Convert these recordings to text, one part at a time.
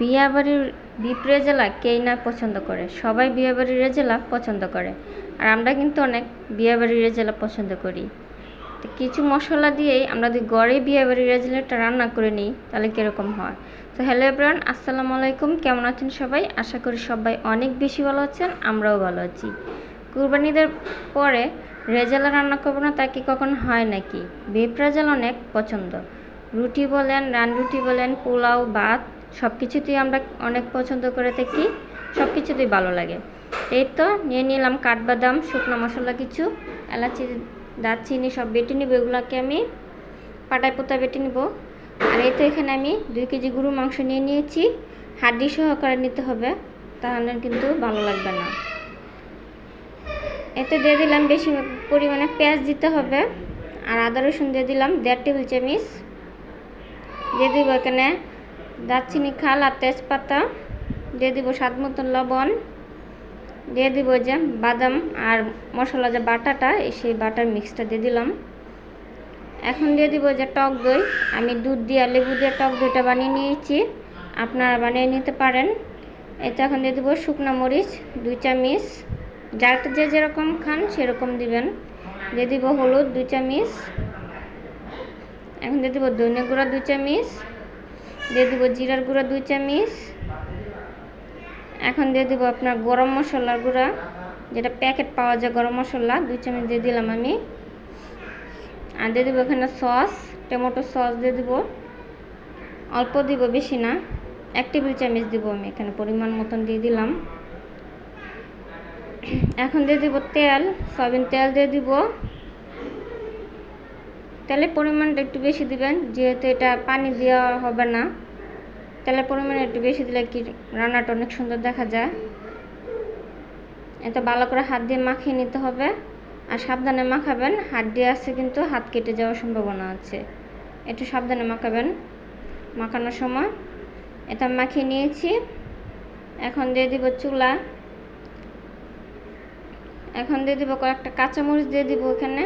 বিয়াবাড়ির beep রেজেলা কেই না পছন্দ করে? সবাই বিয়াবাড়ির রেজেলা পছন্দ করে, আর আমরা কিন্তু অনেক বিয়াবাড়ির রেজেলা পছন্দ করি। তো কিছু মশলা দিয়েই আমরা যদি গড়ে বিয়াবাড়ির রেজেলাটা রান্না করে নিই, তাহলে কীরকম হয়? তো হ্যালো এভরান আসসালামু আলাইকুম। কেমন আছেন সবাই? আশা করি সবাই অনেক বেশি ভালো আছেন, আমরাও ভালো আছি। কুরবানিদের পরে রেজালা রান্না করব না তা কি কখন হয় নাকি? বিপ রেজালা অনেক পছন্দ। রুটি বলেন, রান রুটি বলেন, পোলাও, ভাত সব কিছুতেই আমরা অনেক পছন্দ করে থাকি সব কিছুতেই ভালো লাগে। এই তো, নিয়ে নিলাম কাঠবাদাম, শুকনো মশলা কিছু, এলাচি, দারচিনি, সব বেটে নিব, এগুলোকে আমি পাটায় পোতা বেটে নিব। আর এই তো এখানে আমি দুই কেজি গরু মাংস নিয়ে নিয়েছি, হাড্ডি সহকারে নিতে হবে, তাহলে কিন্তু ভালো লাগবে না। এতে দিয়ে দিলাম বেশি পরিমাণে পেঁয়াজ দিতে হবে, আর আদা রসুন দিয়ে দিলাম দেড় টেবিল চামিচ। দিয়ে দিব এখানে দারচিনি খাল আর তেজপাতা, দিয়ে দিব স্বাদ মতন লবণ, দিয়ে দিব যে বাদাম আর মশলা যে বাটাটা সেই বাটার মিক্সটা দিয়ে দিলাম। এখন দিয়ে দিব যে টক দই, আমি দুধ দিয়ে লেবু দিয়ে টক দইটা বানিয়ে নিয়েছি, আপনারা বানিয়ে নিতে পারেন। এতে এখন দিয়ে দেবো শুকনো মরিচ, দুই চামচ, যারটা যে যেরকম খান সেরকম দিবেন। দিয়ে দিব হলুদ, দুই চামচ, এখন দিয়ে দিব ধনে গুঁড়া, দুই চামচ দিয়ে দিব জিরার গুঁড়া দুই চামচ। এখন দিয়ে দিব আপনার গরম মশলার গুঁড়া, যেটা প্যাকেট পাওয়া যায় গরম মশলা, দুই চামচ দিয়ে দিলাম আমি। আর দিয়ে দেবো এখানে সস, টমেটো সস দিয়ে দিব। অল্প দিব, বেশি না। এক টেবিল চামচ দিব আমি, এখানে পরিমাণ মতন দিয়ে দিলাম। এখন দিয়ে দিব তেল, সয়াবিন তেল দিয়ে দিব। তেলের পরিমাণটা একটু বেশি দিবেন, যেহেতু এটা পানি দেওয়া হবে না। তেলের পরিমাণ একটু বেশি দিলে কি রান্নাটা অনেক সুন্দর দেখা যায়। এটা ভালো করে হাত দিয়ে মাখিয়ে নিতে হবে। আর সাবধানে মাখাবেন, হাত দিয়ে আসছে কিন্তু হাত কেটে যাওয়ার সম্ভাবনা আছে। একটু সাবধানে মাখাবেন মাখানোর সময়। এটা মাখিয়ে নিয়েছি। এখন দিয়ে দিব চুলা। এখন দিয়ে দিব কয়েকটা কাঁচামরিচ দিয়ে দিব এখানে।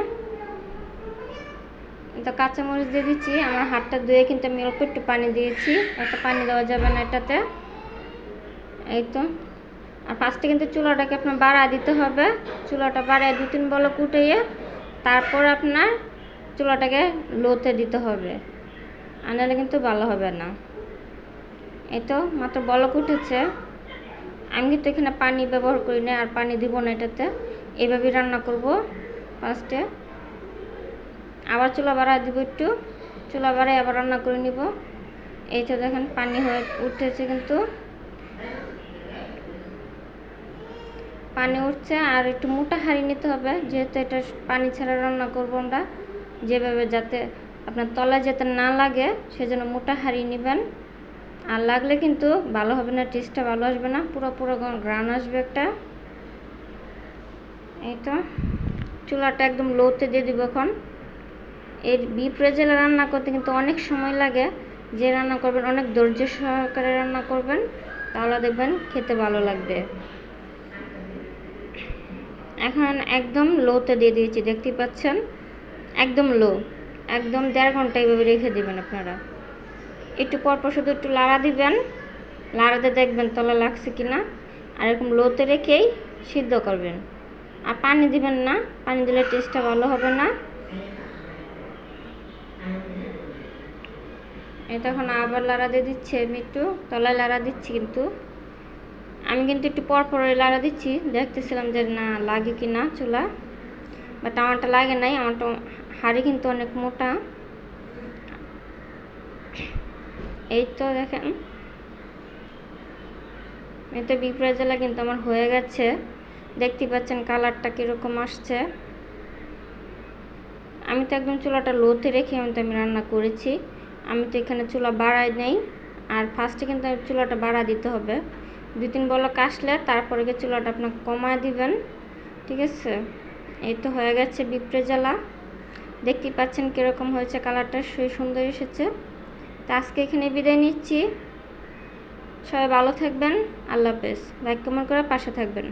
তো কাঁচামরিচ দিয়ে দিচ্ছি, আমার হাতটা ধুয়ে কিন্তু আমি অল্প একটু পানি দিয়েছি একটা পানি দেওয়া যাবে না এটাতে। এই তো। আর ফার্স্টে কিন্তু চুলাটাকে আপনার বাড়া দিতে হবে, চুলাটা বাড়ায় দু তিন বলক উঠিয়ে তারপর আপনার চুলাটাকে লোতে দিতে হবে আনালে কিন্তু ভালো হবে না। এই তো, মাত্র বলক উঠেছে। আমি কিন্তু এখানে পানি ব্যবহার করি না আর পানি দিব না এটাতে। এইভাবেই রান্না করব ফার্স্টে। আবার চুলা বাড়া দিব একটু। চুলা বাড়াই আবার রান্না করে নিব। এই তো দেখেন পানি হয়ে উঠেছে কিন্তু। পানি উঠছে আর একটু মোটা হাঁড়ি নিতে হবে, যেহেতু এটা পানি ছাড়া রান্না করব আমরা। যেভাবে যাতে আপনার তলায় যাতে না লাগে, সেজন্য মোটা হাঁড়ি নেবেন। আর লাগলে কিন্তু ভালো হবে না টেস্টটা ভালো আসবে না, পুরো পুরো গ্রান আসবে একটা। এই তো, চুলাটা একদম লোতে দিয়ে দিব এখন। এই বিপ রান্না করতে কিন্তু অনেক সময় লাগে। যে রান্না করবেন, অনেক ধৈর্য সহকারে রান্না করবেন, তাহলে দেখবেন খেতে ভালো লাগবে। এখন একদম লোতে দিয়ে দিয়েছি দেখতে পাচ্ছেন? একদম লো, একদম দেড় ঘণ্টা এইভাবে রেখে দেবেন আপনারা। একটু পরপর শুধু একটু লাড়া দিবেন লাড়াতে দেখবেন তলা লাগছে কি না আর এরকম লোতে রেখেই সিদ্ধ করবেন। আর পানি দিবেন না, পানি দিলে টেস্টটা ভালো হবে না। তখন আবার লাড়া দিয়ে দিচ্ছে আমি একটু তলায় লাড়া দিচ্ছি কিন্তু। আমি কিন্তু একটু পর পর লাড়া দিচ্ছি, দেখতেছিলাম যে না, লাগে কি না চুলা। বাট আমারটা লাগে নাই, আমারটা হাড়ি কিন্তু অনেক মোটা। এই তো দেখেন। এই তো বিপরা জেলা কিন্তু আমার হয়ে গেছে। দেখতে পাচ্ছেন কালারটা কীরকম আসছে। আমি তো একদম চুলাটা লোতে রেখে আমি তো আমি রান্না করেছি। আমি তো এখানে চুলা বাড়াই নেই। আর ফার্স্টে কিন্তু চুলাটা বাড়া দিতে হবে। দুই তিন বলক আসলে তারপরে গিয়ে চুলাটা আপনার কমায় দিবেন। ঠিক আছে? এই তো হয়ে গেছে বিপড়ে জ্বালা। দেখতেই পাচ্ছেন কীরকম হয়েছে কালারটা, সেই সুন্দর এসেছে। তো আজকে এখানে বিদায় নিচ্ছি। সবাই ভালো থাকবেন। আল্লাহ হাফেজ। লাইক কমেন্ট করে পাশে থাকবেন।